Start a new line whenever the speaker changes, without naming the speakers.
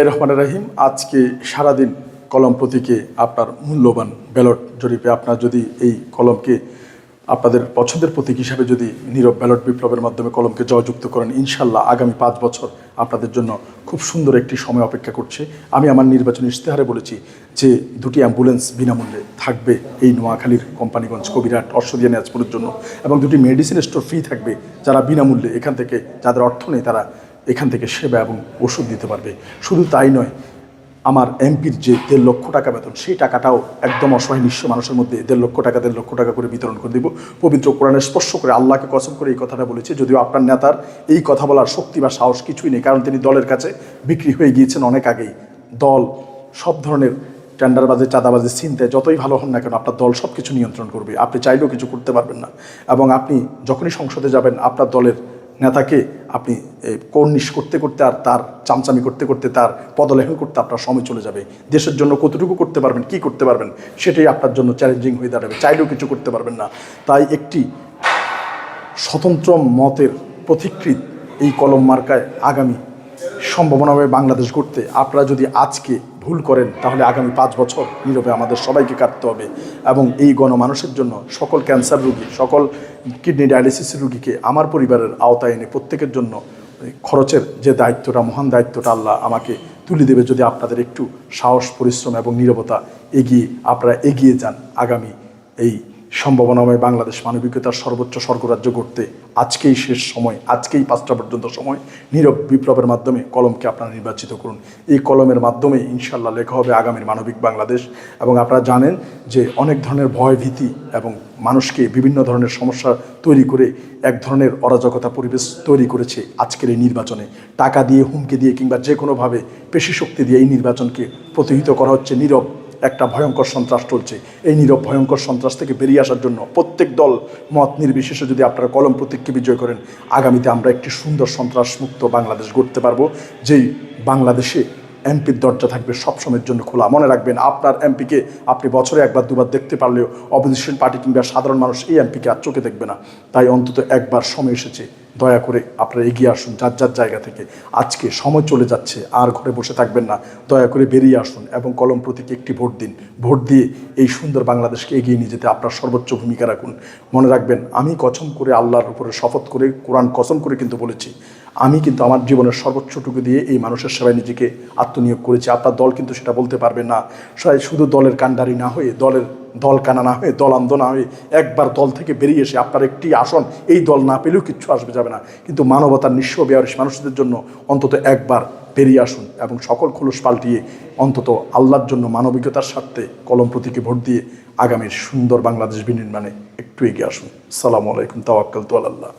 রহমান রাহিম, আজকে সারাদিন কলম প্রতীকে আপনার মূল্যবান ব্যালট জরিপে আপনার যদি এই কলমকে আপনাদের পছন্দের প্রতীক হিসাবে যদি নীরব ব্যালট বিপ্লবের মাধ্যমে কলমকে জয়যুক্ত করেন ইনশাল্লাহ আগামী পাঁচ বছর আপনাদের জন্য খুব সুন্দর একটি সময় অপেক্ষা করছে। আমি আমার নির্বাচনী ইশতেহারে বলেছি যে দুটি অ্যাম্বুলেন্স বিনামূল্যে থাকবে এই নোয়াখালীর কোম্পানিগঞ্জ কবিরাট অর্শদিয়া নেয়াজপুরের জন্য এবং দুটি মেডিসিন স্টোর ফ্রি থাকবে যারা বিনামূল্যে এখান থেকে যাদের অর্থ নেই তারা এখান থেকে সেবা এবং ওষুধ দিতে পারবে। শুধু তাই নয়, আমার এমপির যে দেড় লক্ষ টাকা বেতন, সেই টাকাটাও একদম অসহায় নিঃস্ব মানুষের মধ্যে দেড় লক্ষ টাকা, দেড় লক্ষ টাকা করে বিতরণ করে দিব। পবিত্র কোরআনে স্পর্শ করে আল্লাহকে কসম করে এই কথাটা বলেছে, যদিও আপনার নেতার এই কথা বলার শক্তি বা সাহস কিছুই নেই, কারণ তিনি দলের কাছে বিক্রি হয়ে গিয়েছেন অনেক আগেই। দল সব ধরনের টেন্ডারবাজি, চাঁদাবাজি চিন্তায় যতই ভালো হন না কেন, আপনার দল সব কিছু নিয়ন্ত্রণ করবে। আপনি চাইলেও কিছু করতে পারবেন না। এবং আপনি যখনই সংসদে যাবেন, আপনার দলের নেতাকে আপনি কর্নিশ করতে করতে আর তার চামচামি করতে করতে তার পদলেখন করতে আপনার সময় চলে যাবে। দেশের জন্য কতটুকু করতে পারবেন, কি করতে পারবেন, সেটাই আপনার জন্য চ্যালেঞ্জিং হয়ে দাঁড়াবে। চাইলেও কিছু করতে পারবেন না। তাই একটি স্বতন্ত্র মতের পথিকৃত এই কলম মার্কায় আগামী সম্ভাবনাময় বাংলাদেশ গড়তে। আপনারা যদি আজকে ভুল করেন, তাহলে আগামী পাঁচ বছর নীরবে আমাদের সবাইকে কাটতে হবে এবং এই গণমানুষের জন্য সকল ক্যান্সার রোগী, সকল কিডনি ডায়ালিসিস রুগীকে আমার পরিবারের আওতায় এনে প্রত্যেকের জন্য খরচের যে দায়িত্বটা, মহান দায়িত্বটা আল্লাহ আমাকে তুলে দেবে যদি আপনাদের একটু সাহস, পরিশ্রম এবং নীরবতা এগিয়ে, আপনারা এগিয়ে যান আগামী এই সম্ভাবনাময় বাংলাদেশ মানবিকতার সর্বোচ্চ স্বর্গরাজ্য করতে আজকেই শেষ সময়, আজকেই পাঁচটা পর্যন্ত সময়। নীরব বিপ্লবের মাধ্যমে কলমকে আপনারা নির্বাচিত করুন। এই কলমের মাধ্যমে ইনশাল্লাহ লেখা হবে আগামীর মানবিক বাংলাদেশ। এবং আপনারা জানেন যে অনেক ধরনের ভয় ভীতি এবং মানুষকে বিভিন্ন ধরনের সমস্যা তৈরি করে এক ধরনের অরাজকতা পরিবেশ তৈরি করেছে আজকের এই নির্বাচনে। টাকা দিয়ে, হুমকি দিয়ে কিংবা যে কোনোভাবে পেশি শক্তি দিয়ে এই নির্বাচনকে প্রতিহিত করা হচ্ছে নীরব একটা ভয়ঙ্কর সন্ত্রাস চলছে। এই নীরব ভয়ঙ্কর সন্ত্রাস থেকে বেরিয়ে আসার জন্য প্রত্যেক দল, মত নির্বিশেষে যদি আপনারা কলম প্রতীককে বিজয় করেন, আগামীতে আমরা একটি সুন্দর সন্ত্রাসমুক্ত বাংলাদেশ গড়তে পারব, যেই বাংলাদেশে এমপির দরজা থাকবে সবসময়ের জন্য খোলা। মনে রাখবেন, আপনার এমপিকে আপনি বছরে একবার, দুবার দেখতে পারলেও অপোজিশন পার্টি কিংবা সাধারণ মানুষ এই এমপিকে আর চোখে দেখবে না। তাই অন্তত একবার সময় এসেছে, দয়া করে আপনারা এগিয়ে আসুন যার যার জায়গা থেকে। আজকে সময় চলে যাচ্ছে, আর ঘরে বসে থাকবেন না। দয়া করে বেরিয়ে আসুন এবং কলম প্রতীকে একটি ভোট দিন। ভোট দিয়ে এই সুন্দর বাংলাদেশকে এগিয়ে নিয়ে যেতে আপনার সর্বোচ্চ ভূমিকা রাখুন। মনে রাখবেন, আমি কসম করে আল্লাহর উপরে শপথ করে, কোরআন কসম করে কিন্তু বলেছি আমি কিন্তু আমার জীবনের সর্বোচ্চটুকু দিয়ে এই মানুষের সেবায় নিজেকে আত্মনিয়োগ করেছি। আপনার দল কিন্তু সেটা বলতে পারবে না। সবাই শুধু দলের কাণ্ডারি না হয়ে, দলের দল কানা না হয়ে, দল আন্দ না হয়ে একবার দল থেকে বেরিয়ে এসে আপনার একটি আসন এই দল না পেলেও কিচ্ছু আসবে, যাবে না। কিন্তু মানবতার নিঃস্ব বেয়ারিশ মানুষদের জন্য অন্তত একবার বেরিয়ে আসুন এবং সকল খোলস পাল্টিয়ে অন্তত আল্লাহর জন্য মানবিকতার স্বার্থে কলম প্রতীকে ভোট দিয়ে আগামীর সুন্দর বাংলাদেশ বিনির্মাণে একটু এগিয়ে আসুন। সালামু আলাইকুম তাওয়াক্কাল তো আল্লাহ